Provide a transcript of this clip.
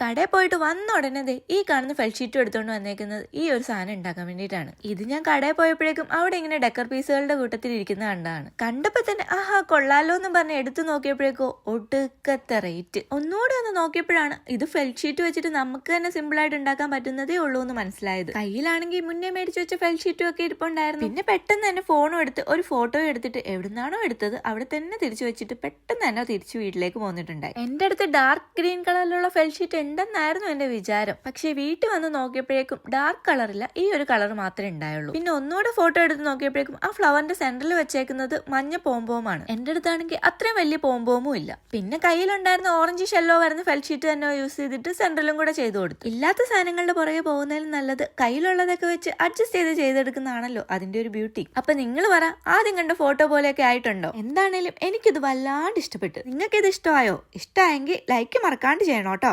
കടയിൽ പോയിട്ട് വന്ന ഉടനെ ഈ കാണുന്ന ഫെൽഷീറ്റും എടുത്തുകൊണ്ട് വന്നേക്കുന്നത് ഈ ഒരു സാധനം ഉണ്ടാക്കാൻ വേണ്ടിയിട്ടാണ്. ഇത് ഞാൻ കടയിൽ പോയപ്പോഴേക്കും അവിടെ ഇങ്ങനെ ഡെക്കർ പീസുകളുടെ കൂട്ടത്തിൽ ഇരിക്കുന്ന കണ്ടാണ്. കണ്ടപ്പോ തന്നെ ആഹാ കൊള്ളാലോ എന്ന് പറഞ്ഞ് എടുത്തു നോക്കിയപ്പോഴേക്കോ ഒടുക്കത്തെ റേറ്റ് ഒന്നുകൂടെ ഒന്ന് നോക്കിയപ്പോഴാണ് ഇത് ഫെൽഷീറ്റ് വെച്ചിട്ട് നമുക്ക് തന്നെ സിമ്പിൾ ആയിട്ട് ഉണ്ടാക്കാൻ പറ്റുന്നതേ ഉള്ളൂ എന്ന് മനസ്സിലായത്. കയ്യിലാണെങ്കിൽ മുന്നേ മേടിച്ചു വെച്ച ഫെൽഷീറ്റും ഒക്കെ ഇരിപ്പുണ്ടായിരുന്നു. പിന്നെ പെട്ടെന്ന് തന്നെ ഫോണും എടുത്ത് ഒരു ഫോട്ടോ എടുത്തിട്ട് എവിടുന്നാണോ എടുത്തത് അവിടെ തന്നെ തിരിച്ചു വെച്ചിട്ട് പെട്ടെന്ന് തന്നെ തിരിച്ചു വീട്ടിലേക്ക് പോന്നിട്ടുണ്ടായി. എന്റെ അടുത്ത് ഡാർക്ക് ഗ്രീൻ കളറിലുള്ള ഫെൽഷീറ്റ് ഉണ്ടെന്നായിരുന്നു എന്റെ വിചാരം. പക്ഷെ വീട്ടിൽ വന്ന് നോക്കിയപ്പോഴേക്കും ഡാർക്ക് കളറില്ല ഈ ഒരു കളർ മാത്രമേ ഉണ്ടായുള്ളൂ. പിന്നെ ഒന്നുകൂടെ ഫോട്ടോ എടുത്ത് നോക്കിയപ്പോഴേക്കും ആ ഫ്ലവറിന്റെ സെന്ററിൽ വെച്ചേക്കുന്നത് മഞ്ഞ പോംപോമാണ്. എന്റെ അടുത്താണെങ്കിൽ അത്രയും വലിയ പോംബോമും ഇല്ല. പിന്നെ കയ്യിലുണ്ടായിരുന്ന ഓറഞ്ച് ഷെല്ലോ വരുന്ന ഫെൽഷീറ്റ് തന്നെ യൂസ് ചെയ്തിട്ട് സെന്ററിലും കൂടെ ചെയ്തു കൊടുത്തു. ഇല്ലാത്ത സാധനങ്ങളുടെ പുറകെ പോകുന്നതിലും നല്ലത് കയ്യിലുള്ളതൊക്കെ വെച്ച് അഡ്ജസ്റ്റ് ചെയ്ത് ചെയ്തെടുക്കുന്നതാണല്ലോ അതിന്റെ ഒരു ബ്യൂട്ടി അപ്പൊ നിങ്ങൾ പറ ആദ്യം കണ്ട ഫോട്ടോ പോലെയൊക്കെ ആയിട്ടുണ്ടോ? എന്താണേലും എനിക്കിത് വല്ലാണ്ട് ഇഷ്ടപ്പെട്ടു. നിങ്ങൾക്ക് ഇത് ഇഷ്ടമായോ? ഇഷ്ടമായെങ്കിൽ ലൈക്ക് മറക്കാണ്ട് ചെയ്യണം കേട്ടോ.